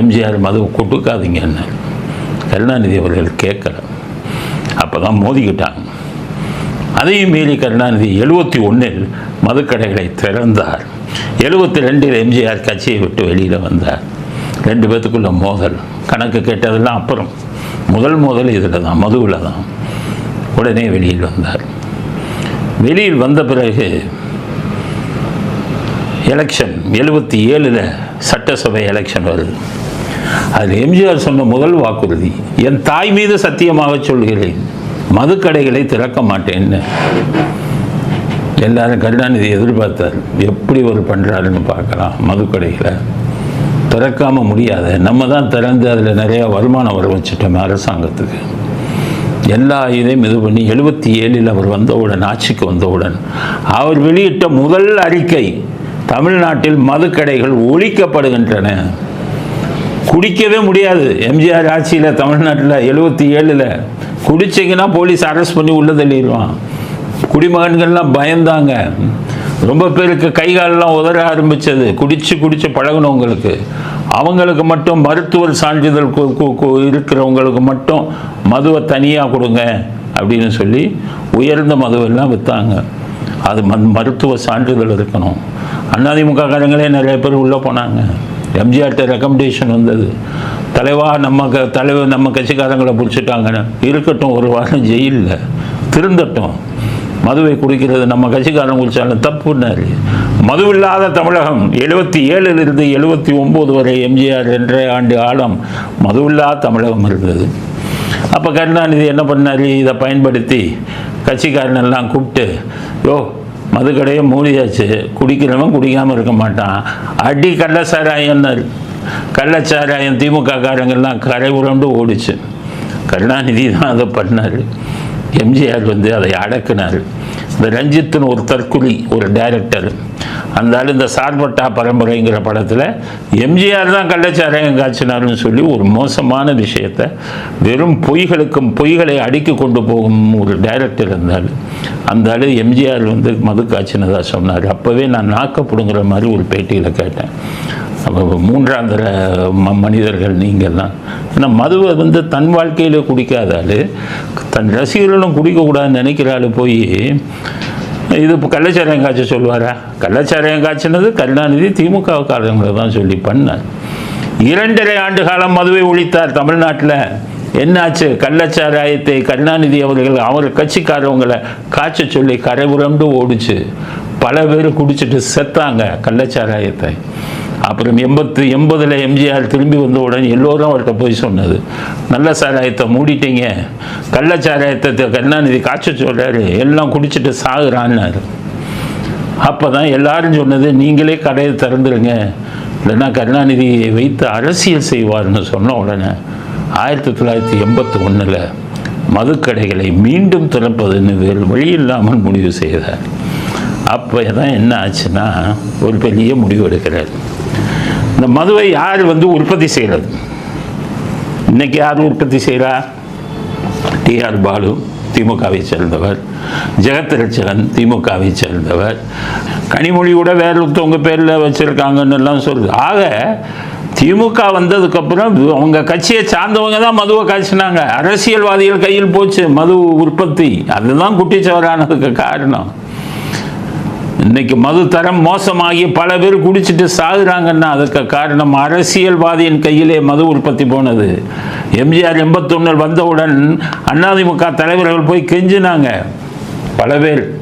எம்ஜிஆர் மது கொடுக்காதீங்கன்னு கருணாநிதி அவர்கள் கேட்கல. அப்போ தான் மோதிக்கிட்டாங்க. அதையும் மீறி கருணாநிதி எழுபத்தி ஒன்றில் மதுக்கடைகளை திறந்தார். எழுபத்தி ரெண்டில் எம்ஜிஆர் கட்சியை விட்டு வெளியில் வந்தார். ரெண்டு பேத்துக்குள்ள மோதல். கணக்கு கேட்டதெல்லாம் அப்புறம். முதல் மோதல் இதில் தான் மதுவில் தான். உடனே வெளியில் வந்தார். வெளியில் வந்த பிறகு எலெக்ஷன் எழுபத்தி ஏழில் சட்டசபை எலெக்ஷன் வருது. அதில் எம்ஜிஆர் சொன்ன முதல் வாக்குறுதி. என் தாய் மீது சத்தியமாக சொல்கிறேன். மதுக்கடைகளை திறக்க மாட்டேன்னு. எல்லாரும் கருணாநிதி எதிர்பார்த்தார். எப்படி ஒரு பண்ணுறாருன்னு பார்க்கலாம். மதுக்கடைகளை திறக்காம முடியாத. நம்ம தான் திறந்து அதில் நிறைய வருமானம் வர வச்சுட்டோம் அரசாங்கத்துக்கு. எல்லா இதையும் இது பண்ணி எழுபத்தி ஏழில் அவர் வந்தவுடன் ஆட்சிக்கு வந்தவுடன் அவர் வெளியிட்ட முதல் அறிக்கை தமிழ்நாட்டில் மதுக்கடைகள் ஒழிக்கப்படுகின்றன. குடிக்கவே முடியாது. எம்ஜிஆர் ஆட்சியில் தமிழ்நாட்டில் எழுபத்தி ஏழில் குடிச்சிங்கன்னா போலீஸ் அரெஸ்ட் பண்ணி உள்ளே தள்ளிடுவான். குடிமகன்கள்லாம் பயந்தாங்க. ரொம்ப பேருக்கு கை காலெல்லாம் உதற ஆரம்பித்தது குடித்து குடித்து பழகுனவங்களுக்கு. அவங்களுக்கு மட்டும் மருத்துவர் சான்றிதழ் இருக்கிறவங்களுக்கு மட்டும் மதுவை தனியாக கொடுங்க அப்படின்னு சொல்லி உயர்ந்த மதுவெல்லாம் விற்றாங்க அது மருத்துவ சான்றிதழ் இருக்கணும். அதிமுக காரங்களே நிறைய பேர் உள்ளே போனாங்க. எம்ஜிஆர்கிட்ட ரெக்கமெண்டேஷன் வந்தது. தலைவா நம்ம க தலைவர் நம்ம கட்சிக்காரங்களை பிடிச்சிட்டாங்கன்னு. இருக்கட்டும் ஒரு வாரம் ஜெயிலில். திருந்தட்டும். மதுவை குடிக்கிறது நம்ம கட்சிக்காரன் குடித்தாலும் தப்புன்னாரு. மதுவில்லாத தமிழகம். எழுபத்தி ஏழிலிருந்து எழுபத்தி ஒம்பது வரை எம்ஜிஆர் என்ற ஆண்டு ஆழம் மதுவில்லாத தமிழகம் இருந்தது. அப்போ கருணாநிதி என்ன பண்ணார்? இதை பயன்படுத்தி கட்சிக்காரனெல்லாம் கூப்பிட்டு யோ மதுக்கடையை மூடியாச்சு. குடிக்கிறவன் குடிக்காமல் இருக்க மாட்டான். அடி கள்ளச்சாராயம்னாரு. கள்ளச்சாராயம் திமுக காரங்கெல்லாம் கரை உரண்டு ஓடிச்சு. கருணாநிதி தான் அதை பண்ணார். எம்ஜிஆர் வந்து அதை அடக்குனார். இந்த ரஞ்சித்துன்னு ஒரு தற்கொலி ஒரு டைரக்டர். அந்த ஆள் இந்த சார்பட்டா பரம்பரைங்கிற படத்தில் எம்ஜிஆர் தான் கள்ளச்சாராயம் காய்ச்சினார்னு சொல்லி ஒரு மோசமான விஷயத்தை வெறும் பொய்களுக்கும் பொய்களை அடுக்கி கொண்டு போகும் ஒரு டைரக்டர் இருந்தால் அந்த ஆள் எம்ஜிஆர் வந்து மது காய்ச்சினதாக சொன்னார். அப்போவே நான் நாக்கப்படுங்கிற மாதிரி ஒரு பேட்டியில் கேட்டேன். அப்போ மூன்றாம் தர ம மனிதர்கள் நீங்கள் தான் ஏன்னா மதுவை வந்து தன் வாழ்க்கையில் குடிக்காத ஆள் தன் ரசிகர்களும் குடிக்கக்கூடாதுன்னு நினைக்கிற ஆள் போய் இது இப்போ கள்ளச்சாராயம் காய்ச்ச சொல்லுவாரா? கள்ளச்சாராயம் காய்ச்சினது கருணாநிதி திமுக தான் சொல்லி பண்ணார். இரண்டரை ஆண்டு காலம் மதுவை ஒழித்தார் தமிழ்நாட்டில். என்னாச்சு? கள்ளச்சாராயத்தை கருணாநிதி அவர்கள் அவர் கட்சிக்காரவங்களை காய்ச்ச சொல்லி கரை உரண்டு ஓடிச்சு. பல பேர் குடிச்சிட்டு செத்தாங்க கள்ளச்சாராயத்தை. அப்புறம் எண்பத்து எண்பதில் எம்ஜிஆர் திரும்பி வந்த உடனே எல்லோரும் அவர்கிட்ட போய் சொன்னது. நல்ல சாராயத்தை மூடிட்டீங்க. கள்ளச்சாராயத்தை கருணாநிதி காய்ச்ச சொல்கிறாரு எல்லாம் குடிச்சிட்டு சாகுறான்னாரு. அப்போ தான் எல்லாரும் சொன்னது நீங்களே கடையை திறந்துருங்க. இல்லைன்னா கருணாநிதியை வைத்து அரசியல் செய்வார்னு சொன்ன உடனே ஆயிரத்தி தொள்ளாயிரத்தி எண்பத்தி ஒன்றில் மதுக்கடைகளை மீண்டும் திறப்பதுன்னு வேறு வழி இல்லாமல் முடிவு செய்தார். அப்போ தான் என்ன ஆச்சுன்னா ஒரு பெரிய முடிவு எடுக்கிறார். இந்த மதுவை யார் வந்து உற்பத்தி செய்கிறது இன்னைக்கு யார் உற்பத்தி செய்கிறா டிஆர் பாலு திமுகவை சேர்ந்தவர். ஜெகத் ரட்சகன் திமுகவை சேர்ந்தவர். கனிமொழியோட வேற ஒருத்தவங்க பேரில் வச்சுருக்காங்கன்னு எல்லாம் சொல்லுது ஆக திமுக வந்ததுக்கப்புறம் அவங்க கட்சியை சார்ந்தவங்க தான் மதுவை காய்ச்சினாங்க. அரசியல்வாதிகள் கையில் போச்சு மது உற்பத்தி. அதுதான் குட்டிச்சவரானதுக்கு காரணம். இன்னைக்கு மது தரம் மோசமாகி பல பேர் குடிச்சிட்டு சாகுறாங்கன்னா அதுக்கு காரணம் அரசியல்வாதியின் கையிலே மது உற்பத்தி போனது. எம்ஜிஆர் எண்பத்தொன்னில் வந்தவுடன் அதிமுக தலைவர்கள் போய் கெஞ்சினாங்க. பல பேர்.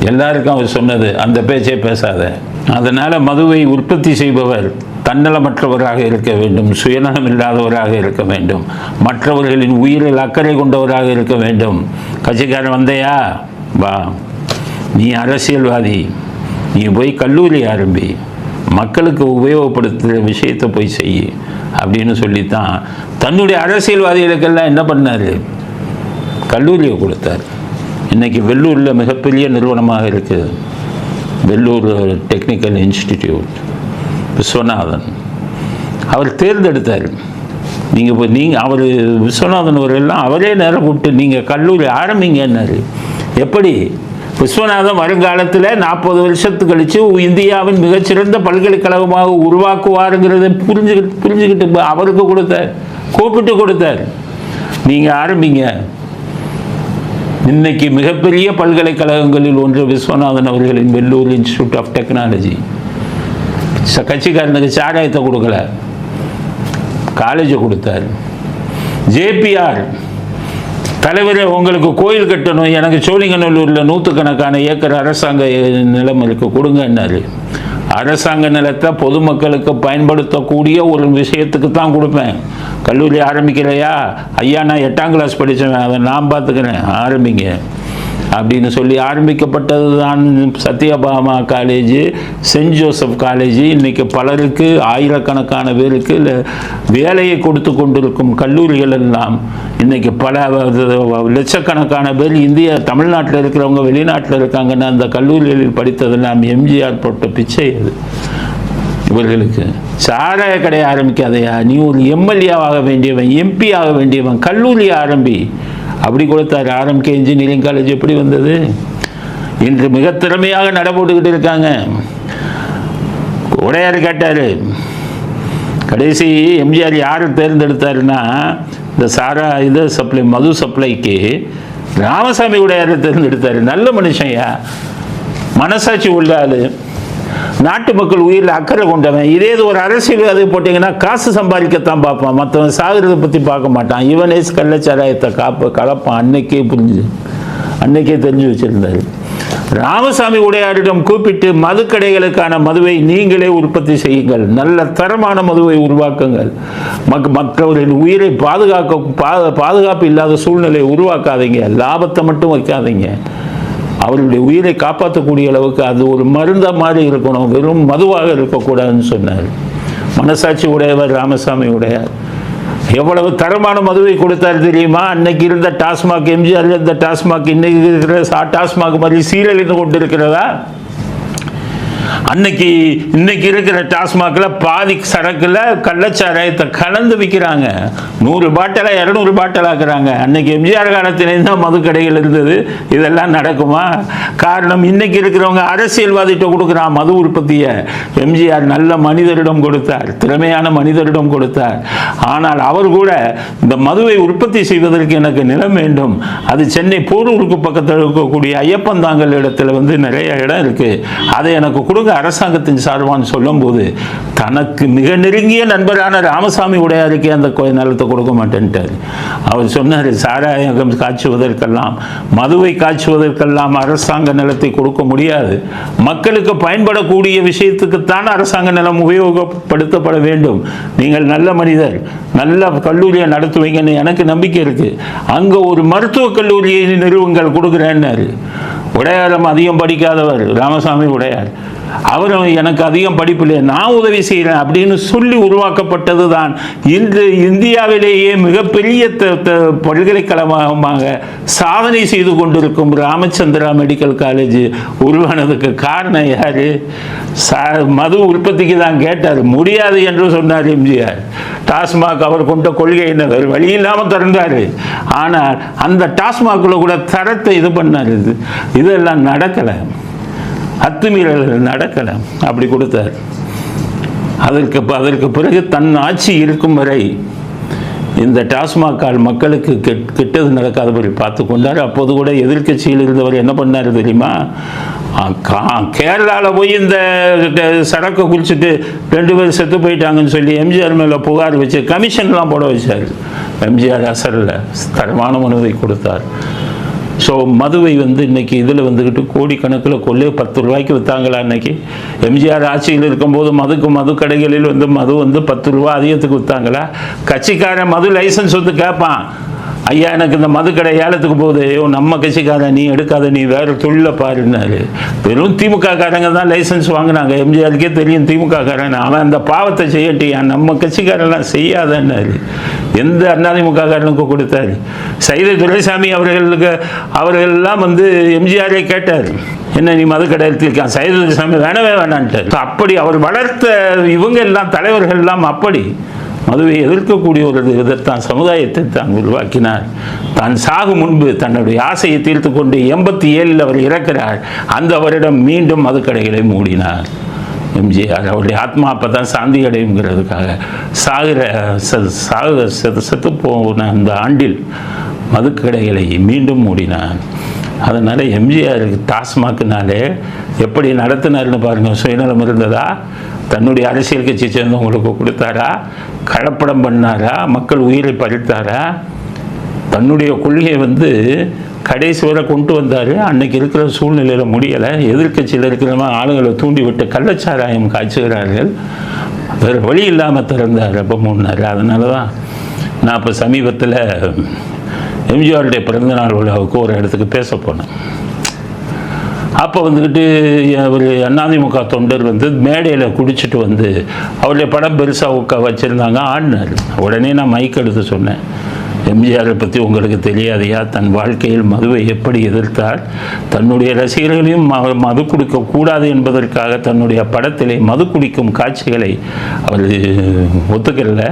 எல்லாருக்கும் அவர் சொன்னது அந்த பேச்சே பேசாத. அதனால் மதுவை உற்பத்தி செய்பவர் தன்னலமற்றவராக இருக்க வேண்டும் சுயநலம் இல்லாதவராக இருக்க வேண்டும் மற்றவர்களின் உயிரில் அக்கறை கொண்டவராக இருக்க வேண்டும். கட்சிக்காரன் வந்தையா? வா. நீ அரசியல்வாதி நீ போய் கல்லூரி ஆரம்பி மக்களுக்கு உபயோகப்படுத்துகிற விஷயத்தை போய் செய் அப்படின்னு சொல்லித்தான் தன்னுடைய அரசியல்வாதிகளுக்கெல்லாம் என்ன பண்ணார்? கல்லூரியை கொடுத்தார். இன்றைக்கி வெள்ளூரில் மிகப்பெரிய நிறுவனமாக இருக்குது வெள்ளூர் டெக்னிக்கல் இன்ஸ்டிடியூட் விஸ்வநாதன். அவர் தேர்ந்தெடுத்தார். நீங்கள் இப்போ நீங்கள் அவர் விஸ்வநாதன் அவரெல்லாம் அவரே நேரம் கூப்பிட்டு நீங்கள் கல்லூரி ஆரம்பிங்கன்னாரு. எப்படி? விஸ்வநாதன் வருங்காலத்தில் நாற்பது வருஷத்துக்கு கழித்து இந்தியாவின் மிகச்சிறந்த பல்கலைக்கழகமாக உருவாக்குவாருங்கிறத புரிஞ்சுக்கிட்டு புரிஞ்சுக்கிட்டு அவருக்கு கொடுத்தார் கூப்பிட்டு கொடுத்தார். நீங்கள் ஆரம்பிங்க. இன்னைக்கு மிகப்பெரிய பல்கலைக்கழகங்களில் ஒன்று விஸ்வநாதன் அவர்களின் வெள்ளூர் இன்ஸ்டியூட் ஆஃப் டெக்னாலஜி. ச- கட்சிக்காரனுக்கு சாராயத்தை கொடுக்கல. காலேஜை கொடுத்தார். ஜேபிஆர் தலைவரே உங்களுக்கு கோயில் கட்டணும். எனக்கு சோழிங்கநல்லூரில் நூற்றுக்கணக்கான ஏக்கர் அரசாங்க நிலம் இருக்குது கொடுங்கன்னாரு அரசாங்க நிலத்தை பொதுமக்களுக்கு பயன்படுத்தக்கூடிய ஒரு விஷயத்துக்கு தான் கொடுப்பேன். கல்லூரி ஆரம்பிக்கிறையா ஐயா நான் எட்டாம் கிளாஸ் படித்தவன் அதை நான் பார்த்துக்கிறேன் ஆரம்பிங்க. அப்படின்னு சொல்லி ஆரம்பிக்கப்பட்டது தான் Sathyabama college Saint Joseph college. இன்றைக்கி பலருக்கு ஆயிரக்கணக்கான பேருக்கு வேலையை கொடுத்து கொண்டிருக்கும் கல்லூரிகள் எல்லாம். இன்றைக்கி பல லட்சக்கணக்கான பேர் இந்தியா தமிழ்நாட்டில் இருக்கிறவங்க வெளிநாட்டில் இருக்காங்கன்னா அந்த கல்லூரிகளில் படித்ததெல்லாம் எம்ஜிஆர் போட்ட பிச்சை அது. இவர்களுக்கு சாராய கடை ஆரம்பிக்காதையா? நீ ஒரு எம்எல்ஏ ஆக வேண்டியவன் எம்பி ஆக வேண்டியவன் கல்லூரி ஆரம்பி. அப்படி கொடுத்தாரு. ஆரம்பிக்க இன்ஜினியரிங் காலேஜ் எப்படி வந்தது? இன்று மிக திறமையாக நடப்போட்டுக்கிட்டு இருக்காங்க. உடையார் கேட்டார் கடைசி எம்ஜிஆர் யார் தேர்ந்தெடுத்தாருன்னா இந்த சாரா இது சப்ளை மது சப்ளைக்கு ராமசாமி உடையார் தேர்ந்தெடுத்தார். நல்ல மனுஷன்யா மனசாட்சி உள்ள நாட்டு மக்கள் உயிரில் அக்கறை கொண்டவன். இதே இது ஒரு அரசியல்வாதி போட்டிங்கன்னா காசு சம்பாதிக்கத்தான் பார்ப்பான். மற்றவன் சாகுறதை பற்றி பார்க்க மாட்டான். இவனே கள்ளச்சாராயத்தை காப்பு கலப்பான். அன்னைக்கே புரிஞ்சு அன்னைக்கே தெரிஞ்சு வச்சிருந்தாரு. ராமசாமி உடையாரிடம் கூப்பிட்டு மதுக்கடைகளுக்கான மதுவை நீங்களே உற்பத்தி செய்யுங்கள். நல்ல தரமான மதுவை உருவாக்குங்கள். மக் மற்றவர்களின் உயிரை பாதுகாக்க பா- பாதுகாப்பு இல்லாத சூழ்நிலையை உருவாக்காதீங்க. லாபத்தை மட்டும் வைக்காதீங்க. அவர்களுடைய உயிரை காப்பாற்றக்கூடிய அளவுக்கு அது ஒரு மருந்தாக மாதிரி இருக்கணும் வெறும் மதுவாக இருக்கக்கூடாதுன்னு சொன்னார். மனசாட்சி உடையவர் ராமசாமி உடையார். எவ்வளவு தரமான மதுவை கொடுத்தார் தெரியுமா? அன்னைக்கு இருந்த டாஸ்மாக் எம்ஜிஆர் இருந்த டாஸ்மாக் இன்னைக்கு இருக்கிற டாஸ்மாக் மாதிரி சீரழிந்து கொண்டிருக்கிறதா? அன்னைக்கு இன்னைக்கு இருக்கிற டாஸ்மாக்ல பாதி சரக்குல கள்ளச்சாராயத்தை கலந்து விற்கிறாங்க நூறு பாட்டிலாக இரநூறு பாட்டில் ஆக்குறாங்க. அன்னைக்கு எம்ஜிஆர் காலத்திலே தான் மது கடைகள் இருந்தது. இதெல்லாம் நடக்குமா? காரணம் இன்னைக்கு இருக்கிறவங்க அரசியல்வாதிகிட்ட கொடுக்குறான் மது உற்பத்தியை. எம்ஜிஆர் நல்ல மனிதரிடம் கொடுத்தார். திறமையான மனிதரிடம் கொடுத்தார். ஆனால் அவர் கூட இந்த மதுவை உற்பத்தி செய்வதற்கு எனக்கு நிலம் வேண்டும். அது சென்னை போரூருக்கு பக்கத்தில் இருக்கக்கூடிய ஐயப்பந்தாங்கல் இடத்துல வந்து நிறைய இடம் இருக்கு. அதை எனக்கு கொடுங்க. அரசாங்கத்தின் சார்பான்னு சொல்லும்போது தனக்கு மிக நெருங்கிய நண்பரான ராமசாமி உடையாருக்கே அந்த நிலத்தை கொடுக்க மாட்டேன்ட்டார். அவர் சொன்னார் சாராயம் காய்ச்சுவதற்கெல்லாம் மதுவை காய்ச்சுவதற்கெல்லாம் அரசாங்க நிலத்தை கொடுக்க முடியாது. மக்களுக்கு பயன்படக்கூடிய விஷயத்துக்குத்தான் அரசாங்க நிலம் உபயோகப்படுத்தப்பட வேண்டும். நீங்கள் நல்ல மனிதர் நல்ல கல்லூரியை நடத்துவீங்கன்னு எனக்கு நம்பிக்கை இருக்கு. அங்க ஒரு மருத்துவக் கல்லூரியை நிறுவுங்கள் கொடுக்குறேன்னாரு. உடையாரம் அதிகம் படிக்காதவர் ராமசாமி உடையார். அவரும் எனக்கு அதிகம் படிப்பில்லை. நான் உதவி செய்கிறேன் அப்படின்னு சொல்லி உருவாக்கப்பட்டது தான் இன்று இந்தியாவிலேயே மிகப்பெரிய த- பல்கலைக்கழகமாக சாதனை செய்து கொண்டிருக்கும் ராமச்சந்திரா மெடிக்கல் காலேஜ் உருவானதுக்கு காரணம் யார்? சா- மது உற்பத்திக்கு தான் கேட்டார். முடியாது என்று சொன்னார் எம்ஜிஆர். டாஸ்மாக் அவர் கொண்ட கொள்கை என்ன? வேறு வழி இல்லாமல் திறந்தார். ஆனால் அந்த டாஸ்மாகில் கூட தரத்தை இது பண்ணார் இது. இதெல்லாம் நடக்கலை. அத்துமீறல்கள் நடக்கலை. அப்படி கொடுத்தார். அதற்கு அதற்கு பிறகு தன் ஆட்சி இருக்கும் வரை இந்த டாஸ்மாக்கால் மக்களுக்கு கெட் கெட்டது நடக்காதபடி பார்த்து கொண்டார். அப்போது கூட எதிர்க்கட்சியில் இருந்தவர் என்ன பண்ணார் தெரியுமா? கேரளாவில் போய் இந்த சரக்கை குளிச்சுட்டு ரெண்டு பேர் செத்து போயிட்டாங்கன்னு சொல்லி எம்ஜிஆர் மேலே புகார் வச்சு கமிஷன்லாம் போட வச்சார். எம்ஜிஆர் அசரில் தரமான மனுவை கொடுத்தார். ஸோ மதுவை வந்து இன்னைக்கு இதில் வந்துக்கிட்டு கோடிக்கணக்கில் கொள்ளை பத்து ரூபாய்க்கு விற்றாங்களா இன்றைக்கி எம்ஜிஆர் ஆட்சியில் இருக்கும்போது மதுக்கு மது கடைகளில் வந்து மது வந்து பத்து ரூபா அதிகத்துக்கு விற்றாங்களா கட்சிக்காரன் மது லைசன்ஸ் வந்து கேட்பான். ஐயா எனக்கு இந்த மதுக்கடை ஏலத்துக்கு போகுது. ஐயோ நம்ம கட்சிக்காரன் நீ எடுக்காத நீ வேற தொழில பாருன்னாரு. வெறும் திமுக காரங்க தான் லைசன்ஸ் வாங்கினாங்க. எம்ஜிஆருக்கே தெரியும் திமுக காரன் அவன் அந்த பாவத்தை செய்யட்டியா? நம்ம கட்சிக்காரெல்லாம் செய்யாதன்னாரு. எந்த அதிமுக காரனுக்கு கொடுத்தாரு? சைத துரைசாமி அவர்களுக்கு அவர்கள் எல்லாம் வந்து எம்ஜிஆரே கேட்டார். என்ன நீ மதுக்கடை கடையில் சைத துரைசாமி வேணவே வேணான்ட்டார். அப்படி அவர் வளர்த்த இவங்க எல்லாம் தலைவர்கள் எல்லாம் அப்படி. மதுவை எதிர்க்கக்கூடிய ஒரு விதத்தான் சமுதாயத்தை தான் உருவாக்கினார். தான் சாகும் முன்பு தன்னுடைய ஆசையை தீர்த்து கொண்டு எண்பத்தி ஏழில் அவர் இறக்கிறார். அந்த வருடம் மீண்டும் மதுக்கடைகளை மூடினார். எம்ஜிஆர் அவருடைய ஆத்மா அப்போ தான் சாந்தி அடையுங்கிறதுக்காக சாகிற ச- சாக செத்து செத்து போன அந்த ஆண்டில் மதுக்கடைகளை மீண்டும் மூடினார். அதனால் எம்ஜிஆருக்கு டாஸ்மாக்னாலே எப்படி நடத்தினார்னு பாருங்கள் சுயநலம் இருந்ததா? தன்னுடைய அரசியல் கட்சி சேர்ந்தவங்களுக்கு கொடுத்தாரா? கலப்படம் பண்ணாரா? மக்கள் உயிரை பறித்தாரா? தன்னுடைய கொள்கையை வந்து கடைசி வரை கொண்டு வந்தார். அன்னைக்கு இருக்கிற சூழ்நிலையில் முடியலை. எதிர்க்கட்சியில் இருக்கிறவங்க ஆளுங்களை தூண்டிவிட்டு கள்ளச்சாராயம் காய்ச்சுகிறார்கள். வேறு வழி இல்லாமல் திறந்தார் அப்போ மூணார் அதனால தான் நான் இப்போ சமீபத்தில் எம்ஜிஆருடைய பிறந்தநாள் விழாவுக்கு ஒரு இடத்துக்கு பேச போனேன். அப்போ வந்துக்கிட்டு ஒரு அதிமுக தொண்டர் வந்து மேடையில் குடிச்சிட்டு வந்து அவருடைய படம் பெருசாக உட்கா வச்சுருந்தாங்க ஆடினார். உடனே நான் மைக் எடுத்து சொன்னேன். எம்ஜிஆரை பற்றி உங்களுக்கு தெரியாதையா? தன் வாழ்க்கையில் மதுவை எப்படி எதிர்த்தார் தன்னுடைய ரசிகர்களையும் மது குடிக்க கூடாது என்பதற்காக தன்னுடைய படத்திலே மது குடிக்கும் காட்சிகளை அவர் ஒத்துக்கல.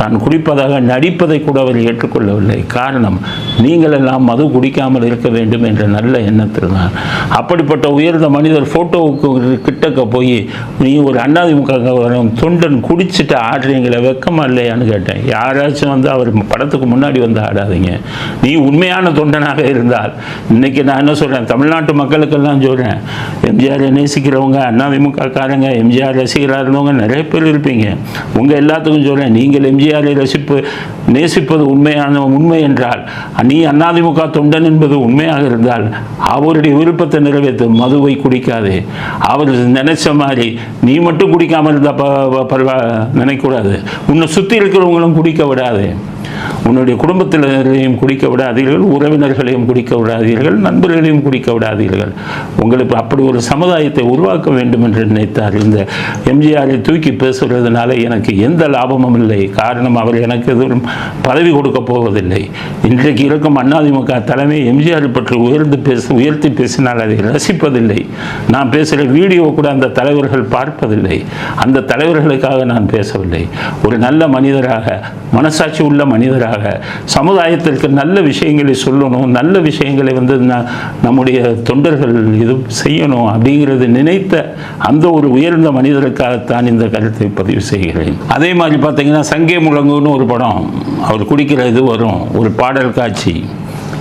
தான் குடிப்பதாக நடிப்பதை கூட அவர் ஏற்றுக்கொள்ளவில்லை. காரணம் நீங்கள் எல்லாம் மது குடிக்காமல் இருக்க வேண்டும் என்ற நல்ல எண்ணத்தில் தான் அப்படிப்பட்ட உயர்ந்த மனிதர் ஃபோட்டோவுக்கு கிட்டக்க போய் நீ ஒரு அண்ணாதிமுக தொண்டன் குடிச்சிட்டு ஆடுறீங்களே வெக்கமா இல்லையான்னு கேட்டேன். யாராச்சும் வந்து அவர் படத்துக்கு முன்னாடி வந்து ஆடாதீங்க. நீ உண்மையான தொண்டனாக இருந்தால் இன்னைக்கு நான் என்ன சொல்கிறேன் தமிழ்நாட்டு மக்களுக்கெல்லாம் சொல்கிறேன் எம்ஜிஆரை நேசிக்கிறவங்க அதிமுக காரங்க எம்ஜிஆர் ரசிகராக இருந்தவங்க நிறைய பேர் இருப்பீங்க. உங்கள் எல்லாத்துக்கும் சொல்கிறேன் நீங்கள் எம்ஜிஆரை ரசிப்பு நேசிப்பது உண்மையான உண்மை என்றால் நீ அதிமுக தொண்டன் என்பது உண்மையாக இருந்தால் அவருடைய விருப்பத்தை நிறைவேற்று மதுவை குடிக்காதே. அவர் நினைச்ச மாதிரி நீ மட்டும் குடிக்காமல் இருந்தால் ப- பரவா நினைக்கக்கூடாது. உன்னை சுற்றி இருக்கிறவங்களும் குடிக்க விடாதே. உன்னுடைய குடும்பத்தினரையும் குடிக்க விடாதீர்கள் உறவினர்களையும் குடிக்க விடாதீர்கள் நண்பர்களையும் குடிக்க விடாதீர்கள். உங்களுக்கு அப்படி ஒரு சமுதாயத்தை உருவாக்க வேண்டும் என்று நினைத்தார். இந்த எம்ஜிஆரை தூக்கி பேசுகிறதுனால எனக்கு எந்த லாபமும் இல்லை. காரணம் அவர் எனக்கு எதுவும் பதவி கொடுக்க போவதில்லை. இன்றைக்கு இருக்கும் அதிமுக தலைமை எம்ஜிஆர் பற்றி உயர்ந்து பேச உயர்த்தி பேசினால் அதை ரசிப்பதில்லை. நான் பேசுகிற வீடியோ கூட அந்த தலைவர்கள் பார்ப்பதில்லை. அந்த தலைவர்களுக்காக நான் பேசவில்லை. ஒரு நல்ல மனிதராக மனசாட்சி உள்ள மனிதராக சமுதாயத்திற்கு நல்ல விஷயங்களை சொல்லணும் நல்ல விஷயங்களை வந்து ந- நம்முடைய தொண்டர்கள் இது செய்யணும் அப்படிங்கிறது நினைத்த அந்த ஒரு உயர்ந்த மனிதருக்காகத்தான் இந்த கருத்தை பதிவு செய்கிறேன். அதே மாதிரி பார்த்தீங்கன்னா சங்கே முழங்குன்னு ஒரு படம் அவர் குடிக்கிற இது வரும் ஒரு பாடல் காட்சி.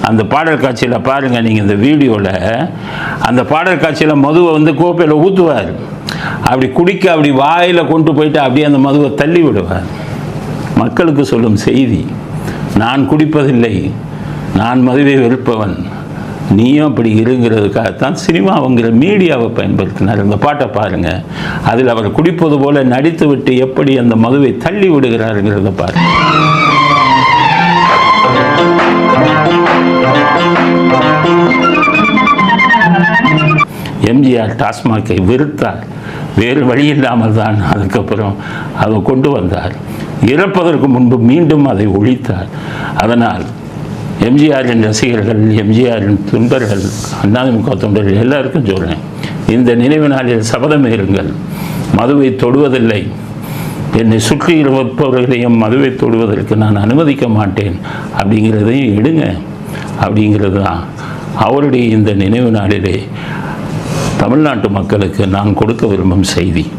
அந்த பாடல் காட்சியில் பாருங்கள் நீங்கள் இந்த வீடியோவில் அந்த பாடல் காட்சியில் மதுவை வந்து கோப்பையில் ஊற்றுவார் அப்படி குடிக்க அப்படி வாயில் கொண்டு போயிட்டு அப்படியே அந்த மதுவை தள்ளி விடுவார். மக்களுக்கு சொல்லும் செய்தி. நான் குடிப்பதில்லை. நான் மதுவை வெறுப்பவன். நீயும் அப்படி இருங்கிறதுக்காகத்தான் சினிமாவுங்கிற மீடியாவை பயன்படுத்தினார். இந்த பாட்டை பாருங்க. அதில் அவர் குடிப்பது போல நடித்துவிட்டு எப்படி அந்த மதுவை தள்ளி விடுகிறாருங்கிறத பாருங்கள் எம்ஜிஆர் டாஸ்மாகை வெறுத்தார். வேறு வழி இல்லாமல் தான் அதுக்கப்புறம் அதை கொண்டு வந்தார். இறப்பதற்கு முன்பு மீண்டும் அதை ஒழித்தார். அதனால் எம்ஜிஆரின் ரசிகர்கள் எம்ஜிஆரின் தொண்டர்கள் அதிமுக தொண்டர்கள் எல்லாருக்கும் சொல்கிறேன் இந்த நினைவு நாளில் சபதம் இருங்கள் மதுவை தொடுவதில்லை. என்னை சுற்றி இருப்பவர்களையும் மதுவை தொடுவதற்கு நான் அனுமதிக்க மாட்டேன். அப்படிங்கிறதையும் எடுங்க. அப்படிங்கிறது தான் அவருடைய இந்த நினைவு நாளிலே தமிழ்நாட்டு மக்களுக்கு நான் கொடுக்க விரும்பும் செய்தி.